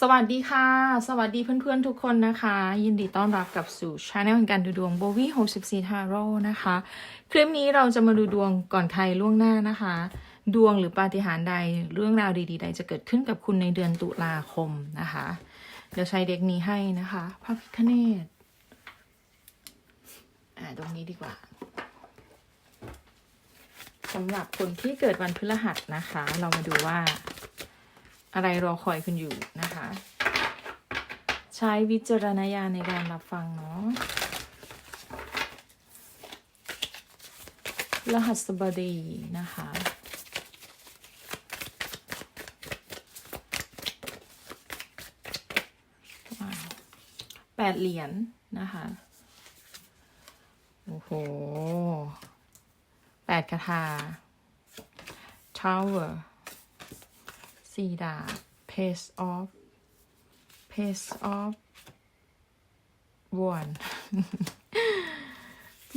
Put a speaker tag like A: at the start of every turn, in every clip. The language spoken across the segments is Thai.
A: สวัสดีค่ะ สวัสดีเพื่อนๆทุกคนนะคะ ยินดีต้อนรับกลับสู่ช anel แห่งการดูดวงโบวี่64 t a r o นะคะ คลิปนี้เราจะมาดูดวงก่อนใครล่วงหน้านะคะ ดวงหรือปาฏิหาริย์ใดเรื่องราวดีๆ ใดจะเกิดขึ้นกับคุณในเดือนตุลาคมนะคะ เดี๋ยวใช้เด็กนี้ให้นะคะพระพิคเนตอ่าตรงนี้ดีกว่าสำหรับคนที่เกิดวันพฤหัสนะคะ เรามาดูว่า อะไรรอคอยคุณอยู่นะคะ ใช้วิจารณญาณในการรับฟังเนาะรหัสบดีนะคะแปดเหรียญนะคะ โอ้โหแปดคาถา Tower สี่ดาบ Pace of Pace of one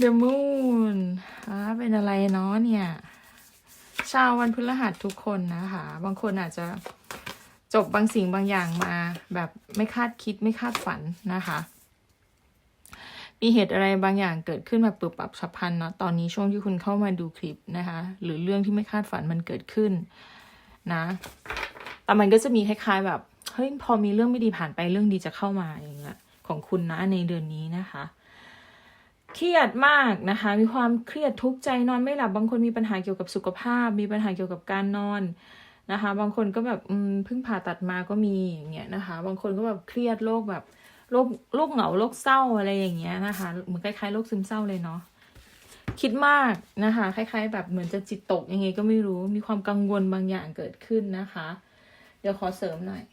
A: The Moon อ่าเป็นอะไรเนาะเนี่ย ชาววันพฤหัสทุกคนนะคะ บางคนอาจจะจบบางสิ่งบางอย่างมา แบบไม่คาดคิดไม่คาดฝันนะคะ มีเหตุอะไรบางอย่างเกิดขึ้นแบบปรับปรับฉับพลันเนาะตอนนี้ช่วงที่คุณเข้ามาดูคลิปนะคะ หรือเรื่องที่ไม่คาดฝันมันเกิดขึ้นนะ แต่มันก็จะมีคล้ายๆ แบบเฮ้ยพอมีเรื่องไม่ดีผ่านไปเรื่องดีจะเข้ามาอย่างเงี้ยของคุณนะในเดือนนี้นะคะ เครียดมากนะคะ มีความเครียดทุกใจนอนไม่หลับบางคนมีปัญหาเกี่ยวกับสุขภาพ มีปัญหาเกี่ยวกับการนอนนะคะ บางคนก็แบบเพิ่งผ่าตัดมาก็มีอย่างเงี้ยนะคะ บางคนก็แบบเครียดโรคแบบโรคโรคเหงาโรคเศร้าอะไรอย่างเงี้ยนะคะเหมือนคล้ายๆโรคซึมเศร้าเลยเนาะคิดมากนะคะ คล้าย ๆ แบบเหมือนจะจิตตกยังไงก็ไม่รู้มีความกังวลบางอย่างเกิดขึ้นนะคะ เดี๋ยวขอเสริมหน่อย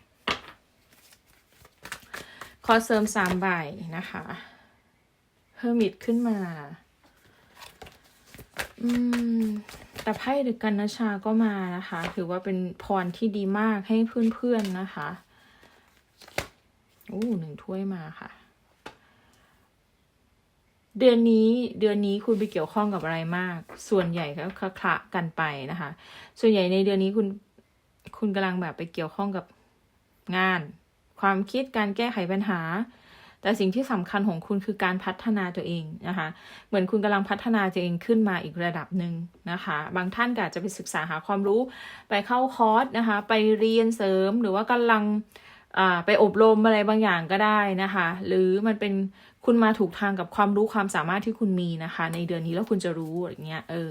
A: ขอเสริมสามใบนะคะเฮอร์มิตขึ้นมา อืม แต่ไพ่ดึกกันนชาก็มานะคะ ถือว่าเป็นพรที่ดีมากให้เพื่อนๆนะคะโอ้หนึ่งถ้วยมาค่ะ เดือนนี้เดือนนี้คุณไปเกี่ยวข้องกับอะไรมาก ส่วนใหญ่ก็คละคละกันไปนะคะ ส่วนใหญ่ในเดือนนี้คุณ คุณกำลังแบบไปเกี่ยวข้องกับงาน ความคิดการแก้ไขปัญหา แต่สิ่งที่สำคัญของคุณคือการพัฒนาตัวเองนะคะ เหมือนคุณกำลังพัฒนาตัวเองขึ้นมาอีกระดับหนึ่งนะคะ บางท่านก็อาจจะไปศึกษาหาความรู้ ไปเข้าคอร์สนะคะ ไปเรียนเสริมหรือว่ากำลังไปอบรมอะไรบางอย่างก็ได้นะคะ หรือมันเป็นคุณมาถูกทางกับความรู้ความสามารถที่คุณมีนะคะ ในเดือนนี้แล้วคุณจะรู้อย่างเงี้ยเออ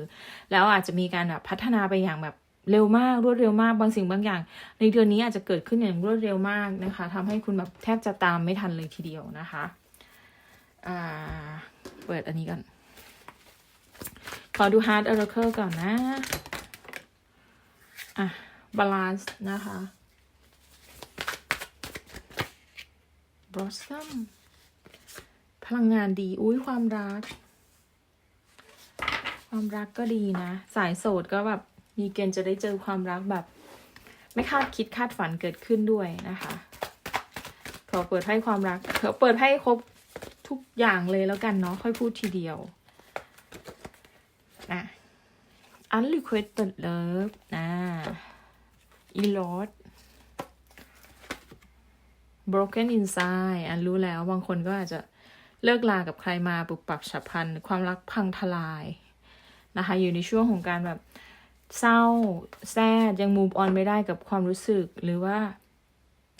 A: แล้วอาจจะมีการแบบพัฒนาไปอย่างแบบ เร็วมากรวดเร็วมากบางสิ่งบางอย่าง ในเดือนนี้อาจจะเกิดขึ้นอย่างรวดเร็วมากนะคะทำให้คุณแบบแทบจะตามไม่ทันเลยทีเดียวนะคะอ่าเปิดอันนี้ก่อนขอดู Hard Oracle ก่อนนะ อะ Balance นะคะ Blossom พลังงานดี อุ้ยความรัก ความรักก็ดีนะ สายโสดก็แบบ มีเกณฑ์จะได้เจอความรักแบบ ไม่คาดคิดคาดฝันเกิดขึ้นด้วยนะคะขอเปิดไพ่ความรักขอเปิดไพ่ครบทุกอย่างเลยแล้วกันเนาะค่อยพูดทีเดียวอะ unrequited love อ่า elot broken inside อันรู้แล้วบางคนก็อาจจะเลิกลากับใครมาปุบปับฉับพลันความรักพังทลายนะคะ อยู่ในช่วงของการแบบ เศร้าแซดยัง move on ไม่ได้กับความรู้สึกหรือว่า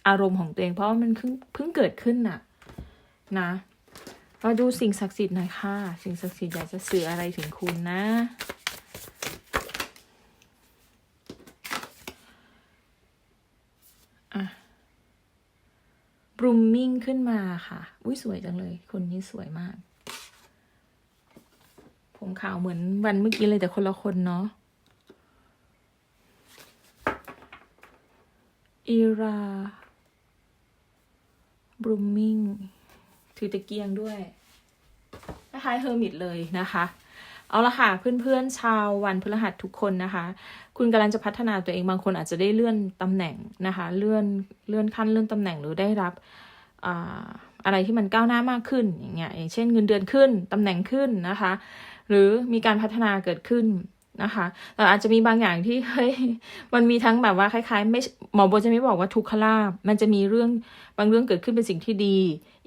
A: อารมณ์ของตัวเอง เพราะว่ามันเพิ่งเพิ่งเกิดขึ้นน่ะ นะมาดูสิ่งศักดิ์สิทธิ์หน่อยค่ะ สิ่งศักดิ์สิทธิ์อยากจะสื่ออะไรถึงคุณนะ อะบรูมมิ่งขึ้นมาค่ะ อุ้ยสวยจังเลย คนนี้สวยมาก ผมขาวเหมือนวันเมื่อกี้เลยแต่คนละคนเนาะ อีราบรูมมิงถือตะเกียงด้วยคล้ายเฮอร์มิตเลยนะคะ เอาละค่ะ เพื่อนๆชาววันพฤหัสทุกคนนะคะ คุณกำลังจะพัฒนาตัวเองบางคนอาจจะได้เลื่อนตำแหน่งนะคะ เลื่อนเลื่อนขั้นเลื่อนตำแหน่งหรือได้รับอ่าอะไรที่มันก้าวหน้ามากขึ้นอย่างเงี้ยอย่างเช่นเงินเดือนขึ้นตำแหน่งขึ้นนะคะ หรือมีการพัฒนาเกิดขึ้น นะคะแต่อาจจะมีบางอย่างที่เฮ้ยมันมีทั้งแบบว่าคล้ายๆ ไม่หมอโบจะไม่บอกว่าทุกขลาบมันจะมีเรื่องบางเรื่องเกิดขึ้นเป็นสิ่งที่ดี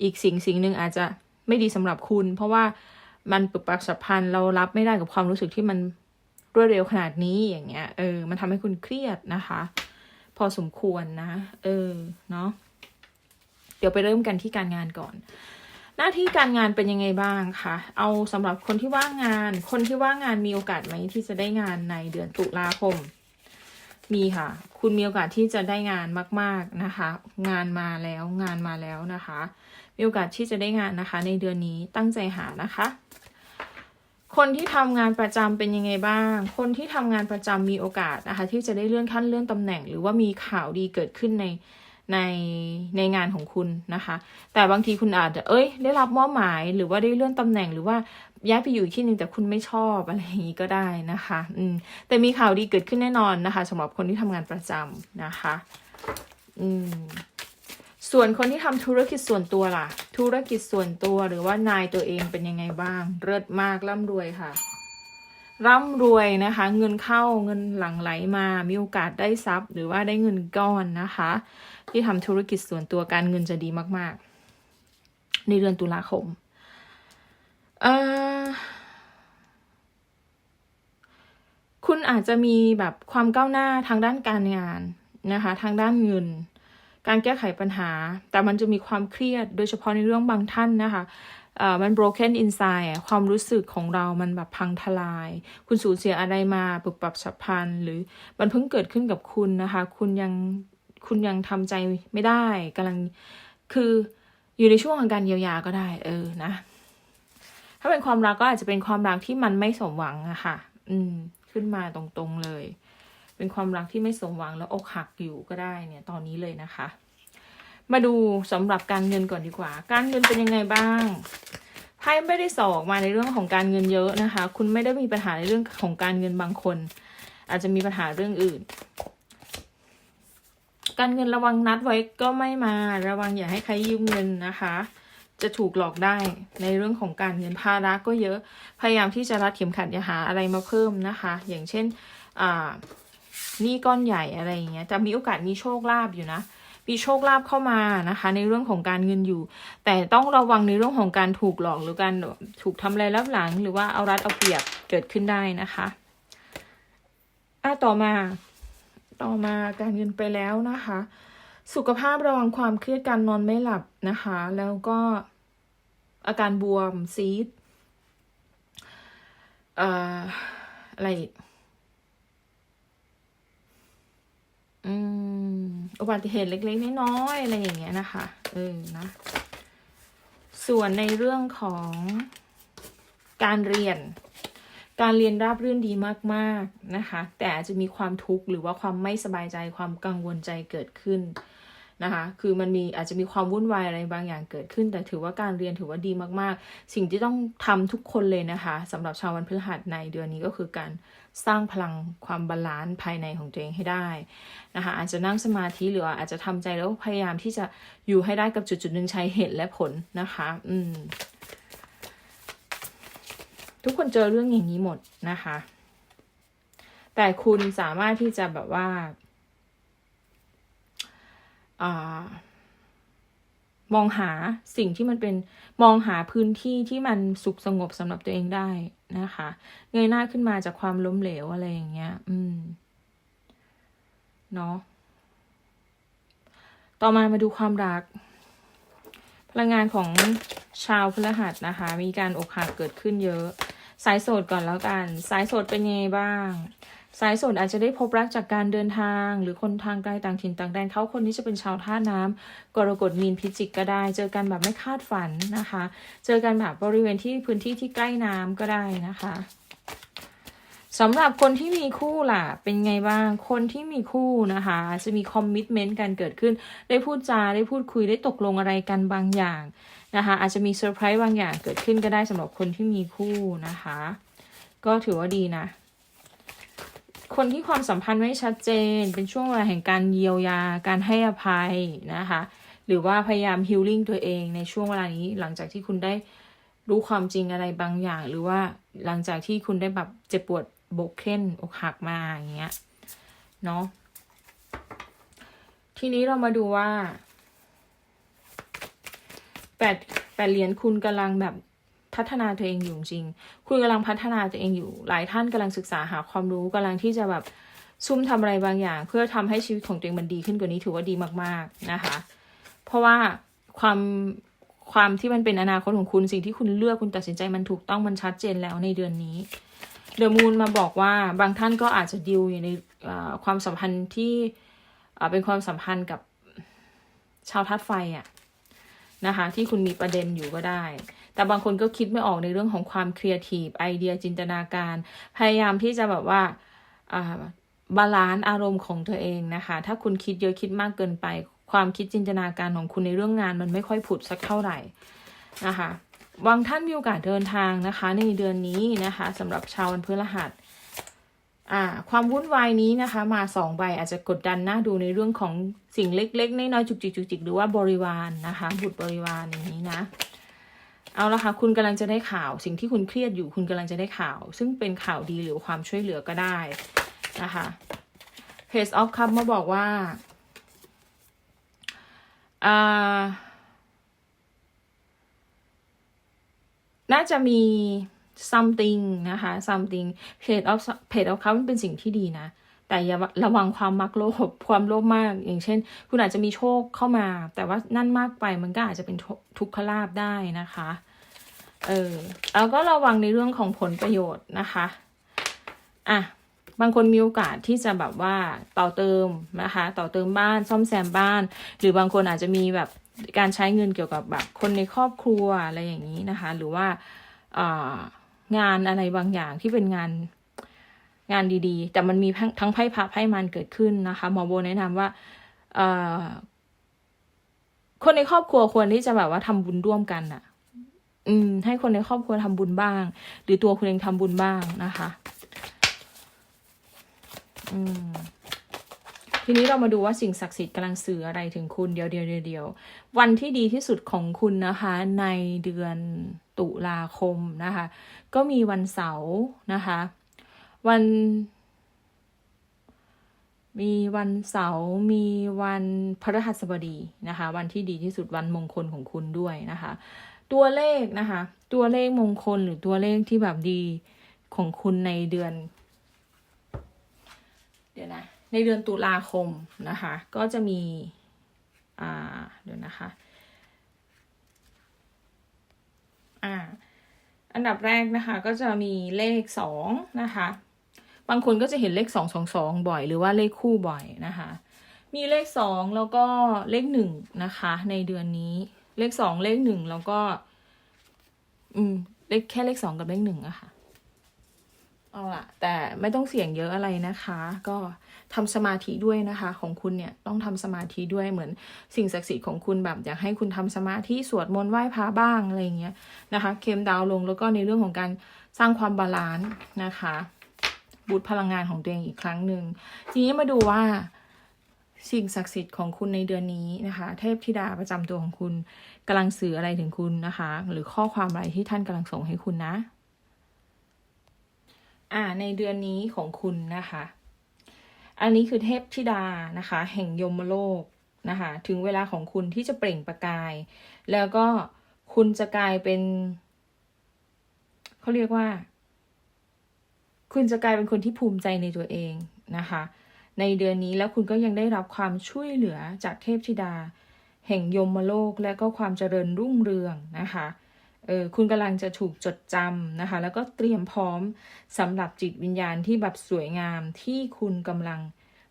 A: อีกสิ่งสิ่งหนึ่งอาจจะไม่ดีสำหรับคุณ เพราะว่ามันปึกปักสับพันเรารับไม่ได้กับความรู้สึกที่มันรวดเร็วขนาดนี้อย่างเงี้ย เออ มันทำให้คุณเครียดนะคะ พอสมควรนะ เออ เนาะเดี๋ยวไปเริ่มกันที่การงานก่อน หน้าที่การงานเป็นยังไงบ้างคะ เอาสำหรับคนที่ว่างงาน คนที่ว่างงานมีโอกาสไหมที่จะได้งานในเดือนตุลาคม มีค่ะ คุณมีโอกาสที่จะได้งานมาก ๆนะคะ งานมาแล้วงานมาแล้วนะคะ มีโอกาสที่จะได้งานนะคะ ในเดือนนี้ตั้งใจหานะคะ คนที่ทำงานประจำเป็นยังไงบ้าง คนที่ทำงานประจำมีโอกาสนะคะ ที่จะได้เลื่อนขั้นเลื่อนตำแหน่ง หรือว่ามีข่าวดีเกิดขึ้นใน ในในงานของคุณนะคะ แต่บางทีคุณอาจจะเอ้ย ได้รับมอบหมายหรือว่าได้เลื่อนตำแหน่งหรือว่าย้ายไปอยู่ที่หนึ่งแต่คุณไม่ชอบอะไรอย่างนี้ก็ได้นะคะ อืมแต่มีข่าวดีเกิดขึ้นแน่นอนนะคะสำหรับคนที่ทำงานประจำนะคะ อืมส่วนคนที่ทำธุรกิจส่วนตัวล่ะ ธุรกิจส่วนตัวหรือว่านายตัวเองเป็นยังไงบ้าง เลิศมากร่ำรวยค่ะ ร่ำรวยนะคะ เงินเข้าเงินหลั่งไหลมา มีโอกาสได้ทรัพย์ หรือว่าได้เงินก้อนนะคะ ที่ทำธุรกิจส่วนตัวการเงินจะดีมาก ๆ ในเดือนตุลาคมเออคุณอาจจะมีแบบความก้าวหน้าทางด้านการงานนะคะ ทางด้านเงิน การแก้ไขปัญหา แต่มันจะมีความเครียดโดยเฉพาะในเรื่องบางท่านนะคะ มัน broken inside อะความรู้สึกของเรามันแบบพังทลาย คุณสูญเสียอะไรมาปรับปรับฉับพลันหรือมันเพิ่งเกิดขึ้นกับคุณนะคะ คุณยังคุณยังทำใจไม่ได้กำลังคืออยู่ในช่วงของการเยียวยาก็ได้ เออนะ ถ้าเป็นความรักก็อาจจะเป็นความรักที่มันไม่สมหวังอะค่ะ อืม ขึ้นมาตรงๆเลย เป็นความรักที่ไม่สมหวังแล้วอกหักอยู่ก็ได้เนี่ย ตอนนี้เลยนะคะ มาดูสำหรับการเงินก่อนดีกว่า การเงินเป็นยังไงบ้างไพ่ไม่ได้สออกมาในเรื่องของการเงินเยอะนะคะ คุณไม่ได้มีปัญหาในเรื่องของการเงินบางคน อาจจะมีปัญหาเรื่องอื่น การเงินระวังนัดไว้ก็ไม่มาระวังอย่าให้ใครยืมเงินนะคะ จะถูกหลอกได้ในเรื่องของการเงินภาระก็เยอะ พยายามที่จะรัดเข็มขัดอย่าหาอะไรมาเพิ่มนะคะ อย่างเช่นอ่านี้ก้อนใหญ่อะไรอย่างเงี้ยจะมีโอกาสมีโชคลาภอยู่นะ มีโชคลาภเข้ามานะคะ ในเรื่องของการเงินอยู่ แต่ต้องระวังในเรื่องของการถูกหลอกหรือการถูกทำอะไรรับหลัง หรือว่าเอารัดเอาเปรียบเกิดขึ้นได้นะคะอะต่อมา ต่อมาการเงินไปแล้วนะคะ สุขภาพระวังความเครียดการนอนไม่หลับนะคะ แล้วก็อาการบวมซีดอออะไร อืมอุบัติเหตุเล็กๆน้อยๆอะไรอย่างเงี้ยนะคะ เออนะ ส่วนในเรื่องของการเรียน การเรียนราบรื่นดีมากๆนะคะ แต่อาจจะมีความทุกข์หรือว่าความไม่สบายใจความกังวลใจเกิดขึ้นนะคะ คือมันมีอาจจะมีความวุ่นวายอะไรบางอย่างเกิดขึ้น แต่ถือว่าการเรียนถือว่าดีมากๆ สิ่งที่ต้องทำทุกคนเลยนะคะสำหรับชาววันพฤหัสในเดือนนี้ก็คือการ สร้างพลังความบาลานซ์ภายในของตัวเองให้ได้นะคะอาจจะนั่งสมาธิหรืออาจจะทำใจแล้วพยายามที่จะอยู่ให้ได้กับจุดจุดๆหนึ่งใช้เหตุและผลนะคะอืมทุกคนเจอเรื่องอย่างนี้หมดนะคะ แต่คุณสามารถที่จะแบบว่าอามองหาสิ่งที่มันเป็นมองหาพื้นที่ที่มันสุขสงบสำหรับตัวเองได้ นะคะ เงยหน้าขึ้นมาจากความล้มเหลวอะไรอย่างเงี้ย อืม เนาะ ต่อมามาดูความรัก พลังงานของชาวพฤหัสนะคะ มีการอกหักเกิดขึ้นเยอะ สายโสดก่อนแล้วกัน สายโสดเป็นไงบ้าง สายโสดอาจจะได้พบรักจากการเดินทาง หรือคนทางไกลต่างถิ่นต่างแดนเขาคนนี้จะเป็นชาวท่าน้ำกรกฎมีนพิจิกก็ได้ เจอกันแบบไม่คาดฝันนะคะ เจอกันแบบบริเวณที่พื้นที่ที่ใกล้น้ำก็ได้นะคะสำหรับคนที่มีคู่ล่ะ เป็นไงบ้าง คนที่มีคู่นะคะ จะมีคอมมิชเมนต์กันเกิดขึ้น ได้พูดจา ได้พูดคุย ได้ตกลงอะไรกันบางอย่างนะคะ อาจจะมีเซอร์ไพรส์บางอย่างเกิดขึ้นก็ได้สำหรับคนที่มีคู่นะคะ ก็ถือว่าดีนะ คนที่ความสัมพันธ์ไม่ชัดเจน เป็นช่วงเวลาแห่งการเยียวยา การให้อภัยนะคะ หรือว่าพยายามฮิลลิ่งตัวเองในช่วงเวลานี้ หลังจากที่คุณได้รู้ความจริงอะไรบางอย่าง หรือว่าหลังจากที่คุณได้แบบเจ็บปวดโบกเคนอกหักมาอย่างเงี้ยเนาะทีนี้เรามาดูว่าแปดแปดเหรียญคุณกำลังแบบ พัฒนาตัวเองอยู่จริง คุณกำลังพัฒนาตัวเองอยู่ หลายท่านกำลังศึกษาหาความรู้กำลังที่จะแบบซุ่มทำอะไรบางอย่าง เพื่อทำให้ชีวิตของตัวเองมันดีขึ้นกว่านี้ถือว่าดีมากๆนะคะ เพราะว่าความความที่มันเป็นอนาคตของคุณสิ่งที่คุณเลือกคุณตัดสินใจมันถูกต้องมันชัดเจนแล้วในเดือนนี้เดอะมูนมาบอกว่าบางท่านก็อาจจะดิวอยู่ในความสัมพันธ์ที่เอ่อเป็นความสัมพันธ์กับชาวธาตุไฟอะนะคะ ที่คุณมีประเด็นอยู่ก็ได้ แต่บางคนก็คิดไม่ออกในเรื่องของความครีเอทีฟไอเดียจินตนาการ พยายามที่จะแบบว่าบาลานซ์อารมณ์ของตัวเองนะคะ ถ้าคุณคิดเยอะคิดมากเกินไป ความคิดจินตนาการของคุณในเรื่องงานมันไม่ค่อยผุดสักเท่าไหร่นะคะบางท่านมีโอกาสเดินทางนะคะ ในเดือนนี้นะคะสำหรับชาววันพฤหัสอ่าความวุ่นวายนี้นะคะ มาสองใบอาจจะกดดันหน่าดูในเรื่องของสิ่งเล็กๆน้อยๆจุกจิกจุกจิกหรือว่าบริวารนะคะ บุตรบริวารอย่างนี้นะ เอาละค่ะคุณกำลังจะได้ข่าวสิ่งที่คุณเครียดอยู่คุณกำลังจะได้ข่าว ซึ่งเป็นข่าวดีหรือความช่วยเหลือก็ได้นะคะ Page of Cup มาบอกว่าอ่าน่าจะมี something นะคะ something Page of Page of Cup มันเป็นสิ่งที่ดีนะ แต่อย่าระวังความมักโลภความโลภมาก อย่างเช่น คุณอาจจะมีโชคเข้ามา แต่ว่านั่นมากไปมันก็อาจจะเป็นทุกขลาบได้นะคะเออแล้วก็ระวังในเรื่องของผลประโยชน์นะคะอะบางคนมีโอกาสที่จะแบบว่าต่อเติมนะคะ ต่อเติมบ้านซ่อมแซมบ้าน หรือบางคนอาจจะมีแบบการใช้เงินเกี่ยวกับแบบคนในครอบครัวอะไรอย่างนี้นะคะ หรือว่าอ่างานอะไรบางอย่างที่เป็นงาน งานดีๆ แต่มันมีทั้งไพ่พระไพ่มันเกิดขึ้นนะคะหมอโบแนะนำว่าเอคนในครอบครัวควรที่จะแบบว่าทำบุญร่วมกันอะอืม ให้คนในครอบครัวทำบุญบ้าง หรือตัวคุณเองทำบุญบ้างนะคะ อืมทีนี้เรามาดูว่าสิ่งศักดิ์สิทธิ์กำลังสื่ออะไรถึงคุณเดียวเดียวเดียววันที่ดีที่สุดของคุณนะคะ ในเดือนตุลาคมนะคะ ก็มีวันเสาร์นะคะ วัน มีวันเสาร์มีวันพฤหัสบดีนะคะ วันที่ดีที่สุดวันมงคลของคุณด้วยนะคะ ตัวเลขนะคะ ตัวเลขมงคลหรือตัวเลขที่แบบดีของคุณในเดือน เดี๋ยวนะในเดือนตุลาคมนะคะ ก็จะมี อ่า เดี๋ยวนะคะ อ่า อันดับแรกนะคะ ก็จะมีเลขสองนะคะ บางคนก็จะเห็นเลขสองสองสองบ่อย หรือว่าเลขคู่บ่อยนะคะ มีเลขสองแล้วก็เลขหนึ่งนะคะ ในเดือนนี้ เลขสองเลขหนึ่งแล้วก็ อืม เลขแค่เลขสองกับเลขหนึ่งอะค่ะเอาล่ะแต่ไม่ต้องเสี่ยงเยอะอะไรนะคะ ก็ทำสมาธิด้วยนะคะ ของคุณเนี่ยต้องทำสมาธิด้วยเหมือนสิ่งศักดิ์สิทธิ์ของคุณแบบอยากให้คุณทำสมาธิสวดมนต์ไหว้พระบ้างอะไรเงี้ยนะคะ เคมดาวลงแล้วก็ในเรื่องของการสร้างความบาลานซ์นะคะ บูตพลังงานของตัวเองอีกครั้งหนึ่งทีนี้มาดูว่าสิ่งศักดิ์สิทธิ์ของคุณในเดือนนี้นะคะ เทพธิดาประจำตัวของคุณกำลังสื่ออะไรถึงคุณนะคะ หรือข้อความอะไรที่ท่านกำลังส่งให้คุณนะ อ่า ในเดือนนี้ของคุณนะคะ อันนี้คือเทพธิดานะคะ แห่งยมโลกนะคะ ถึงเวลาของคุณที่จะเปล่งประกาย แล้วก็คุณจะกลายเป็น เขาเรียกว่า คุณจะกลายเป็นคนที่ภูมิใจในตัวเองนะคะ ในเดือนนี้แล้วคุณก็ยังได้รับความช่วยเหลือจากเทพธิดา แห่งยมโลกและก็ความเจริญรุ่งเรืองนะคะเออคุณกำลังจะถูกจดจำนะคะ แล้วก็เตรียมพร้อมสำหรับจิตวิญญาณที่แบบสวยงามที่คุณกำลัง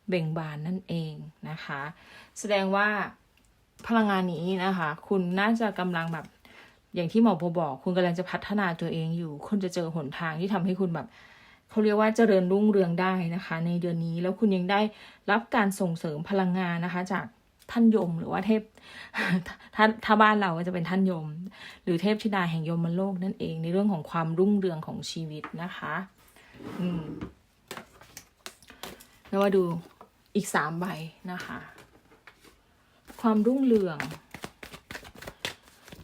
A: เบ่งบานนั่นเองนะคะ แสดงว่าพลังงานนี้นะคะ คุณน่าจะกำลังแบบอย่างที่หมอโบบอก คุณกำลังจะพัฒนาตัวเองอยู่ คุณจะเจอหนทางที่ทำให้คุณแบบ เขาเรียกว่าเจริญรุ่งเรืองได้นะคะ ในเดือนนี้แล้วคุณยังได้รับการส่งเสริมพลังงานนะคะ จากท่านยมหรือว่าเทพถ้าถ้าบ้านเราก็จะเป็นท่านยม หรือเทพธิดาแห่งยมโลกนั่นเอง ในเรื่องของความรุ่งเรืองของชีวิตนะคะ อืมแล้วมาดูอีกสามใบนะคะ ความรุ่งเรือง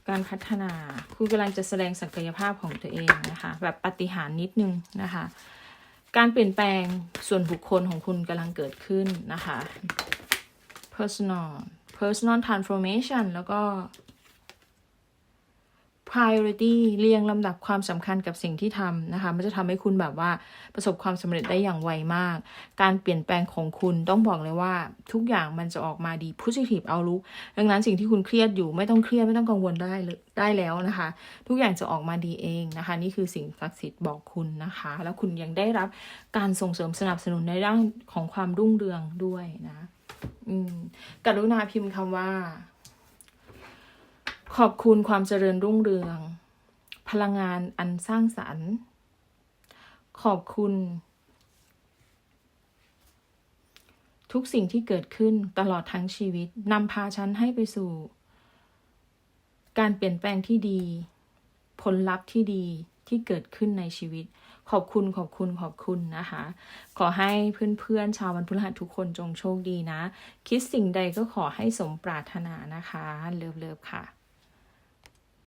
A: การพัฒนา คุณกำลังจะแสดงศักยภาพของตัวเองนะคะ แบบปฏิหารนิดนึงนะคะ การเปลี่ยนแปลงส่วนบุคคลของคุณกำลังเกิดขึ้นนะคะ personal personal transformation แล้วก็ priority เรียงลำดับความสำคัญกับสิ่งที่ทำนะคะ มันจะทำให้คุณแบบว่าประสบความสำเร็จได้อย่างไวมาก การเปลี่ยนแปลงของคุณต้องบอกเลยว่าทุกอย่างมันจะออกมาดี positive outlook ดังนั้นสิ่งที่คุณเครียดอยู่ไม่ต้องเครียดไม่ต้องกังวลได้เลยได้แล้วนะคะ ทุกอย่างจะออกมาดีเองนะคะ นี่คือสิ่งศักดิ์สิทธิ์บอกคุณนะคะ แล้วคุณยังได้รับการส่งเสริมสนับสนุนในด้านของความรุ่งเรืองด้วยนะ อืมกรุณาพิมพ์คำว่า ขอบคุณความเจริญรุ่งเรือง พลังงานอันสร้างสรรค์ ขอบคุณ ทุกสิ่งที่เกิดขึ้นตลอดทั้งชีวิตนำพาฉันให้ไปสู่ การเปลี่ยนแปลงที่ดี ผลลัพธ์ที่ดีที่เกิดขึ้นในชีวิต ขอบคุณขอบคุณขอบคุณนะคะ ขอให้เพื่อนๆ ชาววันพฤหัสทุกคนจงโชคดีนะ คิดสิ่งใดก็ขอให้สมปรารถนานะคะ เลิฟๆค่ะ